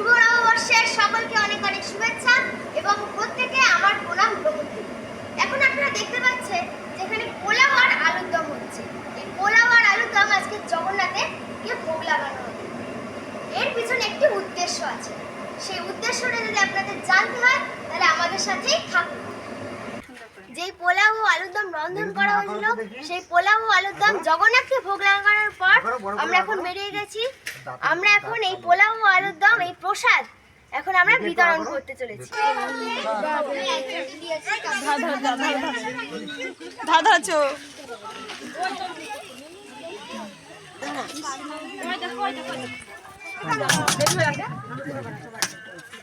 শুভ নববর্ষের সকলকে অনেক অনেক শুভেচ্ছা এবং প্রত্যেকে আমার প্রণাম গ্রহণ এখন আপনারা দেখতে পাচ্ছেন যেখানে পোলাও আর আলুর দম হচ্ছে। এই পোলাও আর আলুর দম আজকে জগন্নাথে কে ভোগ লাগানো হবে। এর পিছনে একটি উদ্দেশ্য আছে। সেই উদ্দেশ্যটা যদি আপনাদের জানতে হয় তাহলে আমাদের সাথেই থাকুন। যেই পোলাও ও আলুর দম রন্ধন করা হয়েছিল সেই পোলাও ও আলুর দম জগন্নাথকে ভোগ লাগানোর পর আমরা এখন বেরিয়ে গেছি। আমরা এখন এই পোলাও আলুর দম এই প্রসাদ এখন আমরা বিতরণ করতে চলেছি।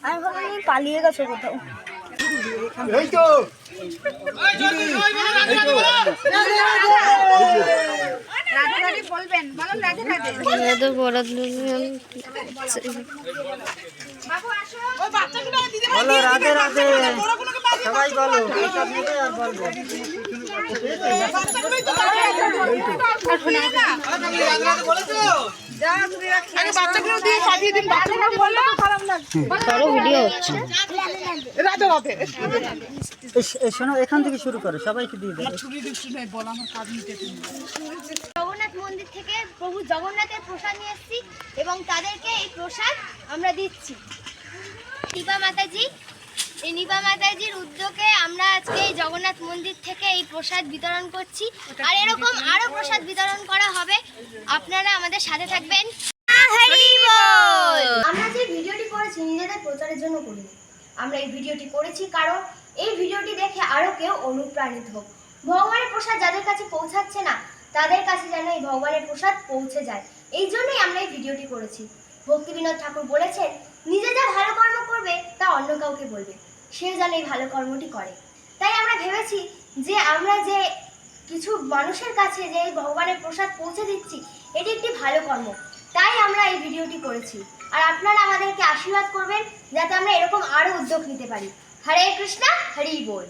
আমি পালিয়ে গেছো কোথাও। এই তো রাধে রাধে। বলবেন বলুন রাধে রাধে বাবু আসো। ও বাচ্চাগুলো দিদি বলো রাধে রাধে। সবাই বলো এটা দিবে আর বলব। বাচ্চাগুলোই তো রাধে। রাধে এখান থেকে শুরু করো সবাইকে দিয়ে জগন্নাথ মন্দির থেকে প্রভু জগন্নাথের প্রসাদ নিয়ে এসেছি। এবং তাদেরকে এই প্রসাদ আমরা দিচ্ছি নিপা মাতাজি এই নিপা মাতাজির উদ্যোগে আমরা আজকে জগন্নাথ মন্দির থেকে এই প্রসাদ বিতরণ করছি। আর এরকম আরও প্রসাদ বিতরণ করা হবে। আপনারা আমাদের সাথে থাকবেন। আমরা যে ভিডিওটি করেছি নিজেদের প্রচারের জন্য করিনি। আমরা এই ভিডিওটি করেছি কারণ এই ভিডিওটি দেখে আরও কেউ অনুপ্রাণিত হোক। ভগবানের প্রসাদ যাদের কাছে পৌঁছাচ্ছে না তাদের কাছে যেন এই ভগবানের প্রসাদ পৌঁছে যায়। এই জন্যই আমরা এই ভিডিওটি করেছি। ভক্তি বিনোদ ঠাকুর বলেছেন নিজে যা ভালো কর্ম করবে তা অন্য কাউকে বলবে। সে যেন এই ভালো কর্মটি করে। তাই আমরা ভেবেছি যে আমরা যে কিছু মানুষের কাছে যে ভগবানের প্রসাদ পৌঁছে দিচ্ছি, এটি একটি ভালো কর্ম। তাই আমরা এই ভিডিওটি করেছি। আর আপনারা আমাদেরকে আশীর্বাদ করবেন, যাতে আমরা এরকম আরও উদ্যোগ নিতে পারি। হরে কৃষ্ণা, হরি বল।